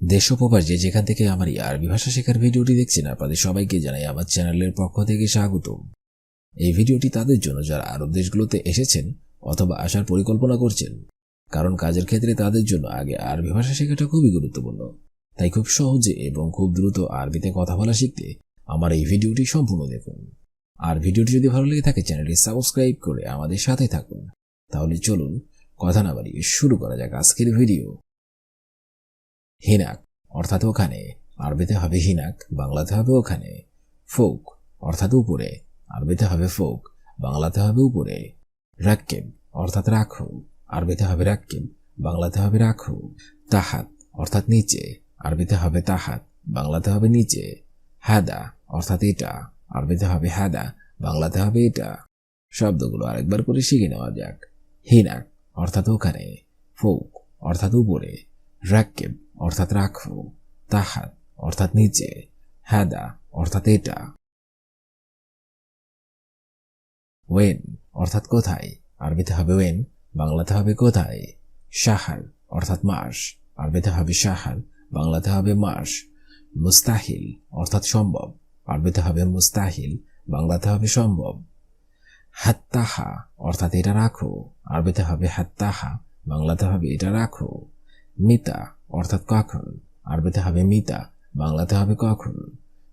দেশ প্রবাস যে যেখান থেকে আমার এই আরবি ভাষা শেখার ভিডিওটি দেখছেন আপনাদের সবাইকে জানাই আমার চ্যানেলের পক্ষ থেকে স্বাগতম। এই ভিডিওটি তাদের জন্য যারা আরব দেশগুলোতে এসেছেন অথবা আসার পরিকল্পনা করছেন, কারণ কাজের ক্ষেত্রে তাদের জন্য আগে আরবি ভাষা শেখাটা খুবই গুরুত্বপূর্ণ। তাই খুব সহজে এবং খুব দ্রুত আরবিতে কথা বলা শিখতে আমার এই ভিডিওটি সম্পূর্ণ দেখুন। আর ভিডিওটি যদি ভালো লেগে থাকে, চ্যানেলটি সাবস্ক্রাইব করে আমাদের সাথে থাকুন। তাহলে চলুন, কথা না বাড়িয়ে শুরু করা যাক আজকের ভিডিও। হিনাক, অর্থাৎ ওখানে। আরবিতে হবে হিনাক, বাংলাতে হবে ওখানে। ফোক, অর্থাৎ উপরে। আরবিতে হবে ফোক, বাংলাতে হবে উপরে। রাক্কেব, অর্থাৎ রাখু। আরবিতে হবে রাক্কেব, বাংলাতে হবে রাখু। তাহাত, অর্থাৎ নিচে। আরবিতে হবে তাহাত, বাংলাতে হবে নিচে। হাদা, অর্থাৎ এটা। আরবিতে হবে হাদা, বাংলাতে হবে এটা। শব্দগুলো আরেকবার করে শিখে নেওয়া যাক। হিনাক, অর্থাৎ ওখানে। ফোক, অর্থাৎ উপরে। রাক্কেব অর্থাৎ রাখো তাহাত অর্থাৎ নিচে, হাদা, অর্থাৎ এটা। ওয়েন অর্থাৎ কোথায়, আরবিতে হবে ওয়েন বাংলাতে হবে কোথায়। শাহার অর্থাৎ মাস, আরবিতে হবে শাহার বাংলাতে হবে মাস। মুস্তাহিল, অর্থাৎ সম্ভব, আরবিতে হবে মুস্তাহিল, বাংলাতে হবে সম্ভব। হাত্তাহা, অর্থাৎ এটা রাখো, আরবিতে হবে হাত্তাহা, বাংলাতে হবে এটা রাখো। মিতা, অর্থাৎ কখন? আরবিতে হবে মিতা, বাংলাতে হবে কখন?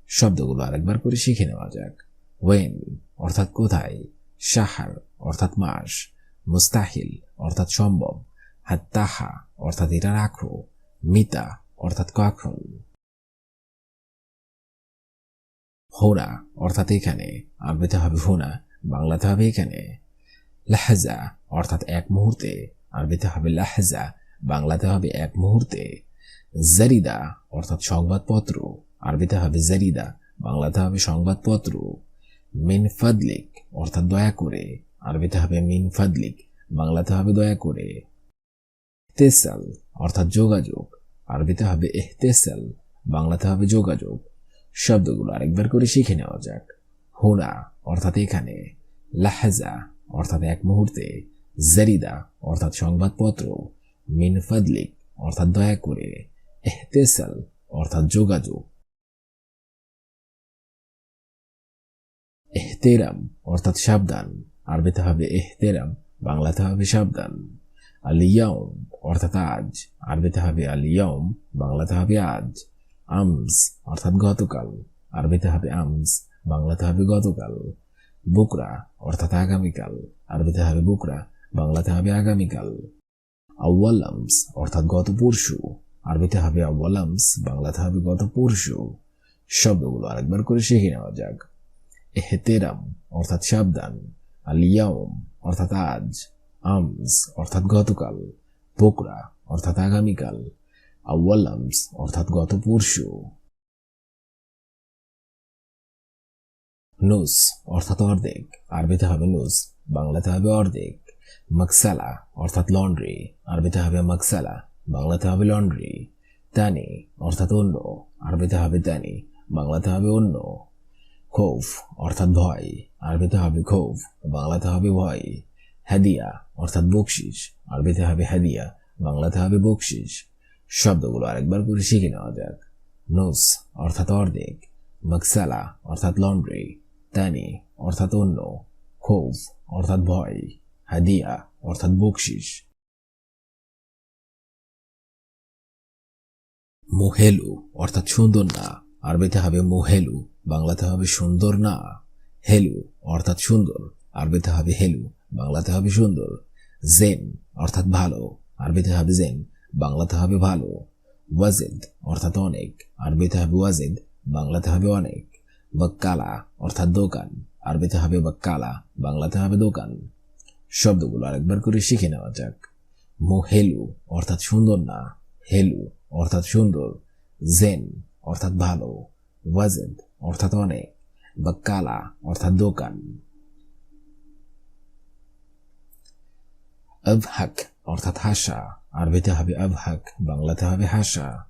শব্দগুলো আরেকবার করে শিখে নেওয়া যাক। ওয়েন অর্থাৎ কোথায়? সাহার অর্থাৎ মাস। মুস্তাহিল, অর্থাৎ সম্ভব। হাত্তাহা, অর্থাৎ এটা রাখো। মিতা, অর্থাৎ কখন? হোনা, অর্থাৎ এখানে। আরবিতে হবে হোনা, বাংলাতে হবে এখানে। লাহজা, অর্থাৎ এক মুহূর্তে। আরবিতে হবে লাহজা বাংলাতে হবে এক মুহূর্তে। জারিদা, অর্থাৎ সংবাদপত্র। আরবিতে হবে জারিদা, বাংলাতে হবে সংবাদপত্র। মিন ফাদলিক, অর্থাৎ দয়া করে। আরবিতে হবে মিন ফাদলিক, বাংলাতে হবে দয়া করে। তেসাল অর্থাৎ যোগাযোগ। আরবিতে হবে এহতেসাল বাংলাতে হবে যোগাযোগ। শব্দগুলো আরেকবার করে শিখে নেওয়া যাক। হোনা, অর্থাৎ এখানে। লাহাজা, অর্থাৎ এক মুহূর্তে। জারিদা, অর্থাৎ সংবাদপত্র। মিন ফাদলিক, অর্থাৎ দয়া করে। এহতেসাল অর্থাৎ যোগাযোগ। এহতেরাম অর্থাৎ সাবধান। আরবিতে হবে এহতেরাম বাংলাতে হবে সাবধান। আলিয়াউম অর্থাৎ আজ। আরবিতে হবে আলিয়াউম বাংলাতে হবে আজ। আমস, অর্থাৎ গতকাল। আরবিতে হবে আমস, বাংলাতে হবে গতকাল। বুকরা, অর্থাৎ আগামীকাল। আরবিতে হবে বুকরা, বাংলাতে হবে আগামীকাল। আউ্বালামস অর্থাৎ গত পরশু। আরবিতে হবে আউ্বালামস বাংলাতে হবে গত পরশু। শব্দগুলো আরেকবার করে শিখে নেওয়া যাক। এহেতেরাম, অর্থাৎ সাবধান। আলিয়াউম অর্থাৎ আজ। আমস, অর্থাৎ গতকাল। পোকরা অর্থাৎ আগামীকাল। আউ্বালামস অর্থাৎ গত পরশু। নুস, অর্থাৎ অর্ধেক। আরবিতে হবে নুস, বাংলাতে হবে অর্ধেক। মকসালা অর্থাৎ লন্ড্রি আরবিতে হবে মকসালা বাংলাতে হবে লন্ড্রি তানি অর্থাৎ অন্য. আরবিতে হবে তানি বাংলাতে হবে অন্য. খৌফ অর্থাৎ ভয়. আরবিতে হবে খৌফ বাংলাতে হবে ভয়. হাদিয়া অর্থাৎ বকশিস. আরবিতে হবে হাদিয়া বাংলাতে হবে বকশিস। শব্দগুলো আরেকবার করে শিখে নেওয়া যাক। নোস অর্থাৎ অর্ধেক। মকসালা অর্থাৎ লন্ড্রি তানি অর্থাৎ অন্য। খৌফ অর্থাৎ ভয়। হাদিয়া, অর্থাৎ বকশিস মোহেলু, অর্থাৎ সুন্দর না। আরবিতে হবে মোহেলু, বাংলাতে হবে সুন্দর না। হেলু, অর্থাৎ সুন্দর। আরবিতে হবে হেলু, বাংলাতে হবে সুন্দর। জেন, অর্থাৎ ভালো। আরবিতে হবে জেন, বাংলাতে হবে ভালো। ওয়াজেদ, অর্থাৎ অনেক। আরবিতে হবে ওয়াজেদ, বাংলাতে হবে অনেক। বক্কালা অর্থাৎ দোকান। আরবিতে হবে বক্কালা বাংলাতে হবে দোকান। শব্দগুলো আরেকবার করে শিখে নেওয়া যাক। মোহেলু অর্থাৎ সুন্দর না। হেলু, অর্থাৎ সুন্দর। জেন, অর্থাৎ ভালো। ওয়াজেদ, অর্থাৎ অনেক। বা কালা, অর্থাৎ দোকান। আবহাক, অর্থাৎ হাসা। আরবিতে হবে আবহাক, বাংলাতে হবে হাসা।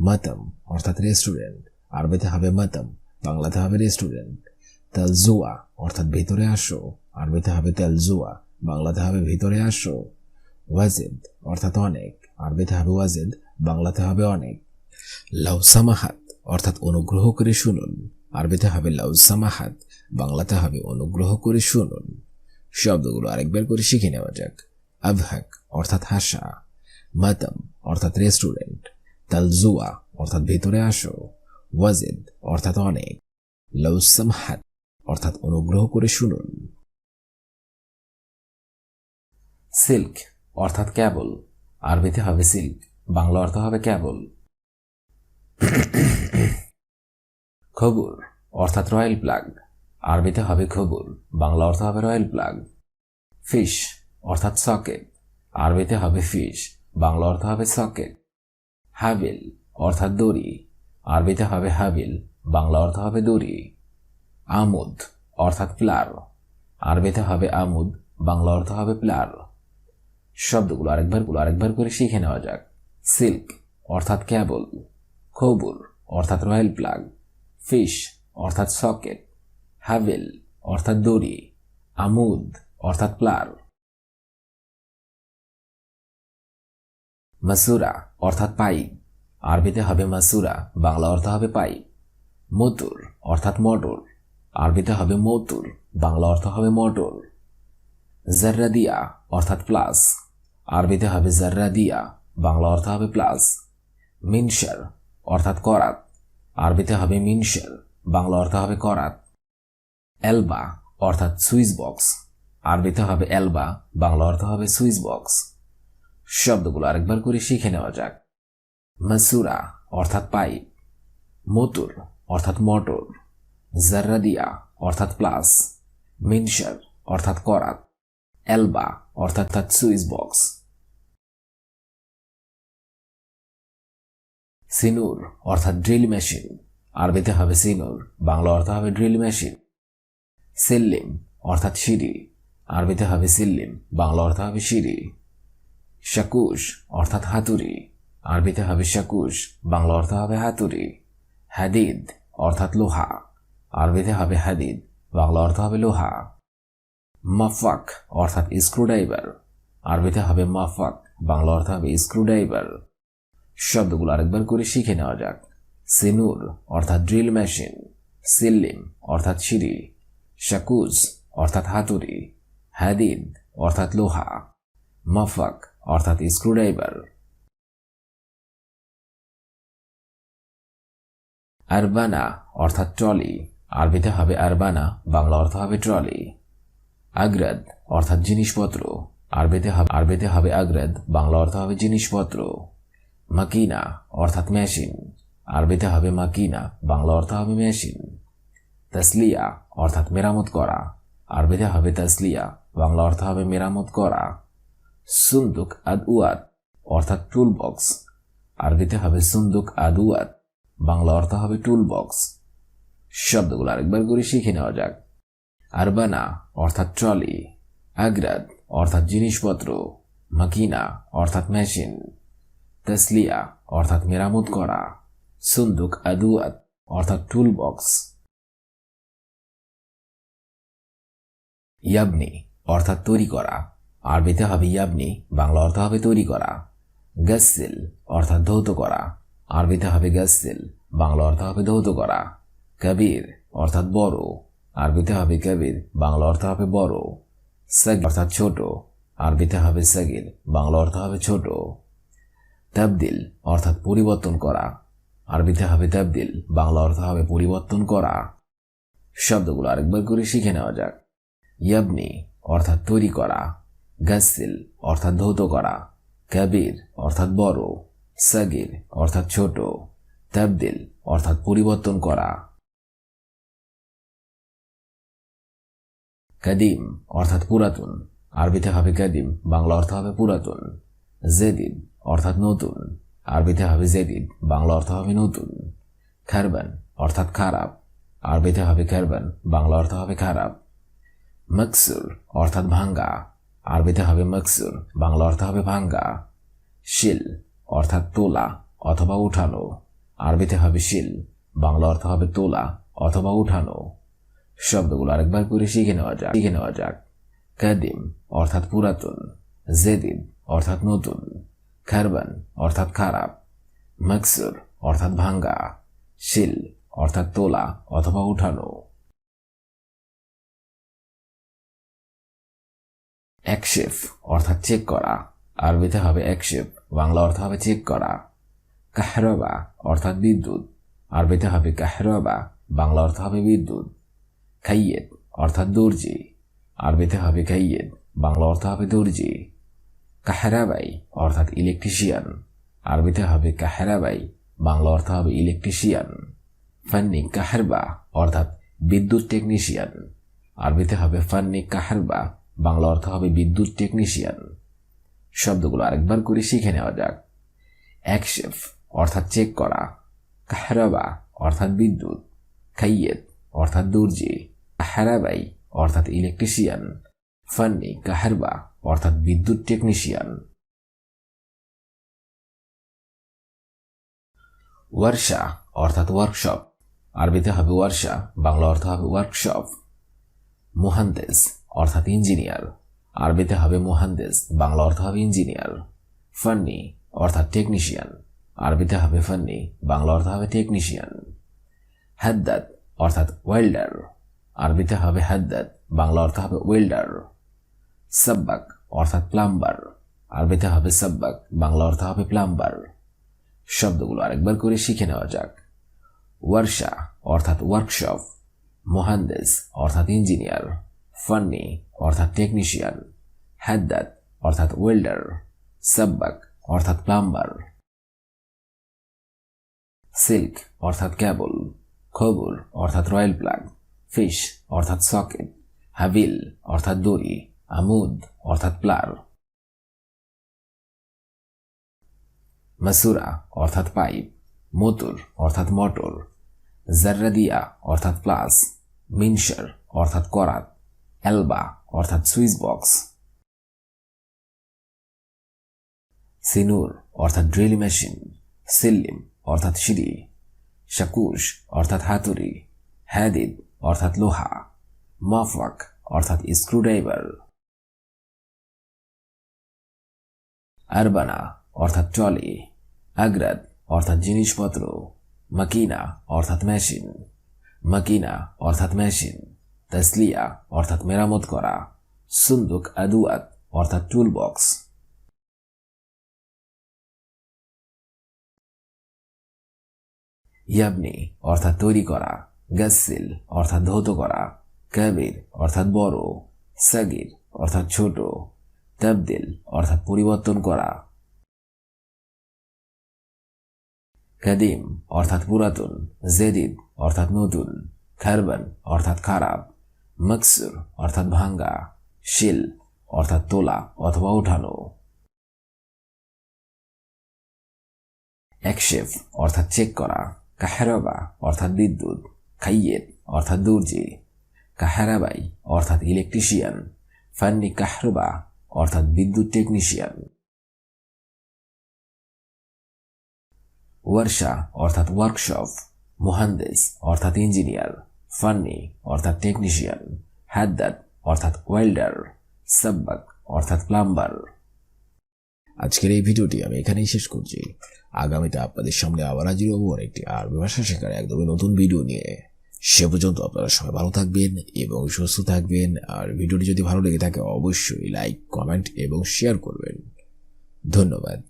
মাতম, অর্থাৎ রেস্টুরেন্ট আরবিতে হবে মাতম, বাংলাতে হবে রেস্টুরেন্ট তালজুয়া, অর্থাৎ ভেতরে আসো। আরবিতে হবে তালজুয়া। বাংলাতে হবে ভিতরে আসো। ওয়াজেদ, অর্থাৎ অনেক। আরবিতে হবে ওয়াজেদ, বাংলাতে হবে অনেক। লাউ সামাহাত অর্থাৎ অনুগ্রহ করে শুনুন। আরবিতে হবে লাউ সামাহাত বাংলাতে হবে অনুগ্রহ করে শুনুন। শব্দগুলো আরেকবার করে শিখে নেওয়া যাক। আবহাক, অর্থাৎ হাসা। মাতাম, অর্থাৎ রেস্টুরেন্ট। তালজুয়া, অর্থাৎ ভেতরে আসো। ওয়াজেদ, অর্থাৎ অনেক। লাউ সামাহাত অর্থাৎ অনুগ্রহ করে শুনুন। সিল্ক, অর্থাৎ ক্যাবল। আরবিতে হবে সিল্ক, বাংলা অর্থ হবে ক্যাবল। খবর, অর্থাৎ রয়্যাল প্লাগ। আরবিতে হবে খবর, বাংলা অর্থ হবে রয়্যাল প্লাগ। ফিশ, অর্থাৎ সকেট। আরবিতে হবে ফিশ, বাংলা অর্থ হবে সকেট। হাবিল, অর্থাৎ দড়ি। আরবিতে হবে হাবিল, বাংলা অর্থ হবে দড়ি। আমুদ, অর্থাৎ প্লার। আরবিতে হবে আমুদ, বাংলা অর্থ হবে প্লার। শব্দগুলো আরেকবারগুলো আরেকবার করে শিখে নেওয়া যাক। সিল্ক, অর্থাৎ ক্যাবল। খবর, অর্থাৎ রয়্যাল প্লাগ। ফিশ, অর্থাৎ সকেট। হাভেল অর্থাৎ দড়ি। আমুদ, অর্থাৎ প্লার। মাসুরা, অর্থাৎ পাইপ আরবিতে হবে মাসুরা, বাংলা অর্থ হবে পাইপ মতুর, অর্থাৎ মটর। আরবিতে হবে মতুর, বাংলা অর্থ হবে মটর। জার্রাদিয়া অর্থাৎ প্লাস। আরবিতে হবে জার্রাদিয়া, বাংলা অর্থ হবে প্লাস। মিনসার অর্থাৎ করাত। আরবিতে হবে মিনসার বাংলা অর্থ হবে করাত। এলবা অর্থাৎ সুইচ বক্স। আরবিতে হবে এলবা, বাংলা অর্থ হবে সুইচ বক্স। শব্দগুলো আরেকবার করে শিখে নেওয়া যাক। মাসুরা অর্থাৎ পাইপ। মতুর অর্থাৎ মোটর। জার্রাদিয়া অর্থাৎ প্লাস। মিনসার অর্থাৎ করাত। এলবা অর্থাৎ তার সুইচ বক্স সিনুর, অর্থাৎ ড্রিল মেশিন আরবিতে হবে সিনুর, বাংলা অর্থ হবে ড্রিল মেশিন সিল্লিম, অর্থাৎ সিঁড়ি। আরবিতে হবে সিল্লিম, বাংলা অর্থ হবে সিঁড়ি। শাকুশ, অর্থাৎ হাতুড়ি। আরবিতে হবে শাকুশ, বাংলা অর্থ হবে হাতুড়ি। হাদিদ, অর্থাৎ লোহা। আরবিতে হবে হাদিদ, বাংলা অর্থ হবে লোহা। মাফাক, অর্থাৎ স্ক্রুড্রাইভার আরবিতে হবে মাফাক, বাংলা অর্থ হবে স্ক্রুড্রাইভার শব্দগুলো আরেকবার করে শিখে নেওয়া যাক। সিনুর, অর্থাৎ ড্রিল মেশিন সিল্লিম, অর্থাৎ সিঁড়ি। শাকুজ, অর্থাৎ হাতুড়ি। হাদিদ, অর্থাৎ লোহা। মাফাক, অর্থাৎ স্ক্রুড্রাইভার আরবানা, অর্থাৎ ট্রলি। আরবিতে হবে আরবানা, বাংলা অর্থ হবে ট্রলি। আগ্রাদ, অর্থাৎ জিনিসপত্র। আরবিতে হবে আরবিতে হবে আগ্রাদ, বাংলা অর্থ হবে জিনিসপত্র। মাকিনা, অর্থাৎ মেশিন। আরবিতে হবে মাকিনা, বাংলা অর্থ হবে মেশিন। তাসলিয়া, অর্থাৎ মেরামত করা। আরবিতে হবে তাসলিয়া, বাংলা অর্থ হবে মেরামত করা। সুন্দুক আদ উয়াদ, অর্থাৎ টুল বক্স আরবিতে হবে সুন্দুক আদ উয়াদ, বাংলা অর্থ হবে টুল বক্স শব্দগুলো আরেকবার করে শিখে নেওয়া যাক। আরবানা, অর্থাৎ ট্রলি, আগ্রাদ, অর্থাৎ জিনিসপত্র, মাকিনা, অর্থাৎ মেশিন, তসলিয়া, অর্থাৎ মেরামত করা, সুন্দুক আদুয়াত, অর্থাৎ টুল বক্স ইয়াবনি, অর্থাৎ তৈরি করা, আরবিতে হবে ইয়াবনি, বাংলা অর্থ হবে তৈরি করা গাসিল অর্থাৎ ধৌত করা, আরবিতে হবে গাসিল বাংলা অর্থ হবে ধৌত করা, কবির, অর্থাৎ বড় আরবিতে হবে কবির, বাংলা অর্থ হবে বড়। সাগির অর্থাৎ ছোট। আরবিতে হবে সাগির, বাংলা অর্থ হবে ছোট। তাবদিল অর্থাৎ পরিবর্তন করা। আরবিতে হবে তাবদিল, বাংলা অর্থ হবে পরিবর্তন করা। শব্দগুলো আরেকবার করে শিখে নেওয়া যাক। ইয়াবনি অর্থাৎ তৈরি করা। গাসিল অর্থাৎ ধৌত করা। কাবির অর্থাৎ বড়। সাগির অর্থাৎ ছোট। তাবদিল অর্থাৎ পরিবর্তন করা। কাদিম, অর্থাৎ পুরাতন। আরবিতে হবে কাদিম, বাংলা অর্থ হবে পুরাতন। জেদিদ অর্থাৎ নতুন। আরবিতে হবে জেদিদ বাংলা অর্থ হবে নতুন। খারবান, অর্থাৎ খারাপ। আরবিতে হবে খারবান, বাংলা অর্থ হবে খারাপ। মকসুর, অর্থাৎ ভাঙ্গা। আরবিতে হবে মকসুর, বাংলা অর্থ হবে ভাঙ্গা। শিল, অর্থাৎ তোলা অথবা উঠানো। আরবিতে হবে শিল, বাংলা অর্থ হবে তোলা অথবা উঠানো। শব্দগুলো আরেকবার করে শিখে নেওয়া যাক। শিখে নেওয়া যাক। কাদিম অর্থাৎ পুরাতন, জেদিদ অর্থাৎ নতুন, খারবান অর্থাৎ খারাপ, মাকসুর অর্থাৎ ভাঙ্গা, শিল অর্থাৎ তোলা অথবা উঠানো। একশেফ অর্থাৎ চেক করা, আরবিতে হবে একশেফ, বাংলা অর্থ হবে চেক করা। কাহরবা অর্থাৎ বিদ্যুৎ, আরবিতে হবে কাহরবা, বাংলা অর্থ হবে বিদ্যুৎ। খাইয়েদ অর্থাৎ দর্জি। আরবিতে হবে খাইয়েদ বাংলা অর্থ হবে দর্জি। কাহেরাবাই, অর্থাৎ ইলেকট্রিশিয়ান আরবিতে হবে কাহেরাবাই, বাংলা অর্থ হবে ইলেকট্রিশিয়ান ফান্নি কাহেরবা, অর্থাৎ বিদ্যুৎ টেকনিশিয়ান আরবিতে হবে ফান্নি কাহেরবা, বাংলা অর্থ হবে বিদ্যুৎ টেকনিশিয়ান শব্দগুলো আরেকবার করে শিখে নেওয়া যাক। একশেফ অর্থাৎ চেক করা। কাহরাবা, অর্থাৎ বিদ্যুৎ। খাইয়েদ অর্থাৎ দর্জি। কাহরাবাই অর্থাৎ ইলেকট্রিশিয়ান ফান্নি, কাহারবা, অর্থাৎ বিদ্যুৎ টেকনিশিয়ান ওয়ার্ষা অর্থাৎ ওয়ার্কশপ আরবিতে হবে ওয়ার্ষা বাংলা অর্থ হবে ওয়ার্কশপ মুহান্দেস, অর্থাৎ ইঞ্জিনিয়ার আরবিতে হবে মুহান্দেস, বাংলা অর্থ হবে ইঞ্জিনিয়ার ফান্নি, অর্থাৎ টেকনিশিয়ান আরবিতে হবে ফান্নি, বাংলা অর্থ হবে টেকনিশিয়ান হাদ্দাদ অর্থাৎ ওয়েল্ডার আরবিতে হবে হাদ্দাদ বাংলা অর্থ হবে ওয়েল্ডার সাব্বাক অর্থাৎ প্লাম্বার আরবিতে হবে সাব্বাক, বাংলা অর্থ হবে প্লাম্বার শব্দগুলো আরেকবার করে শিখে নেওয়া যাক। ওয়ার্ষা অর্থাৎ ওয়ার্কশপ মোহান্দেস অর্থাৎ ইঞ্জিনিয়ার ফান্নি অর্থাৎ টেকনিশিয়ান হাদ্দাদ অর্থাৎ ওয়েল্ডার সাব্বাক অর্থাৎ প্লাম্বার সিল্ক অর্থাৎ ক্যাবল খবর, অর্থাৎ রয়্যাল প্লাগ, ফিশ, অর্থাৎ সকেট, হাবিল, অর্থাৎ দড়ি, আমুদ, অর্থাৎ প্লার। মাসুরা, অর্থাৎ পাইপ। মোটর অর্থাৎ মোটর। জার্রাদিয়া, অর্থাৎ প্লাস। মিনসার অর্থাৎ করাত। এলবা, অর্থাৎ সুইচ বক্স। সিনুর, অর্থাৎ ড্রিল মেশিন। সিল্লিম, অর্থাৎ সিঁড়ি। শাকুশ, অর্থাৎ হাতুড়ি হ্যাদিদ অর্থাৎ লোহা মাফাক অর্থাৎ স্ক্রুড্রাইভার, আরবানা, অর্থাৎ ট্রলি, আগ্রাদ, অর্থাৎ জিনিসপত্র, মাকিনা, অর্থাৎ মেশিন, মাকিনা, অর্থাৎ মেশিন, তাসলিয়া, অর্থাৎ মেরামত করা, সুন্দুক আদুয়াত, অর্থাৎ টুল ইয়াবনি, অর্থাৎ তৈরি করা। গাসিল অর্থাৎ ধৌত করা। কাবির, অর্থাৎ বড়। সাগির, অর্থাৎ ছোট। তাবদিল, অর্থাৎ পরিবর্তন করা। কাদিম, অর্থাৎ পুরাতন। জেদিদ, অর্থাৎ নতুন। খারবান, অর্থাৎ খারাপ। মকসুর, অর্থাৎ ভাঙ্গা। শিল, অর্থাৎ তোলা অথবা উঠানো। একশেফ, অর্থাৎ চেক করা। কাহেরাবা, অর্থাৎ বিদ্যুৎ খাইয়েত অর্থাৎ দর্জি, কাহেরাবাই, অর্থাৎ ইলেকট্রিশিয়ান ফান্নি কাহরবা, অর্থাৎ বিদ্যুৎ টেকনিশিয়ান ওয়ার্ষা অর্থাৎ ওয়ার্কশপ মুহান্দেস, অর্থাৎ ইঞ্জিনিয়ার ফান্নি, অর্থাৎ টেকনিশিয়ান হাদ্দাদ অর্থাৎ ওয়েল্ডার সাব্বাক, অর্থাৎ প্লাম্বার আজকের এই ভিডিওটি আমি এখানেই শেষ করছি। আগামীতে আপনাদের সামনে আবার হাজির হব একটি আরবি ভাষা শেখার একদমই নতুন ভিডিও নিয়ে। সে পর্যন্ত আপনারা সবাই ভালো থাকবেন এবং সুস্থ থাকবেন। আর ভিডিওটি যদি ভালো লেগে থাকে, অবশ্যই লাইক কমেন্ট এবং শেয়ার করবেন। ধন্যবাদ।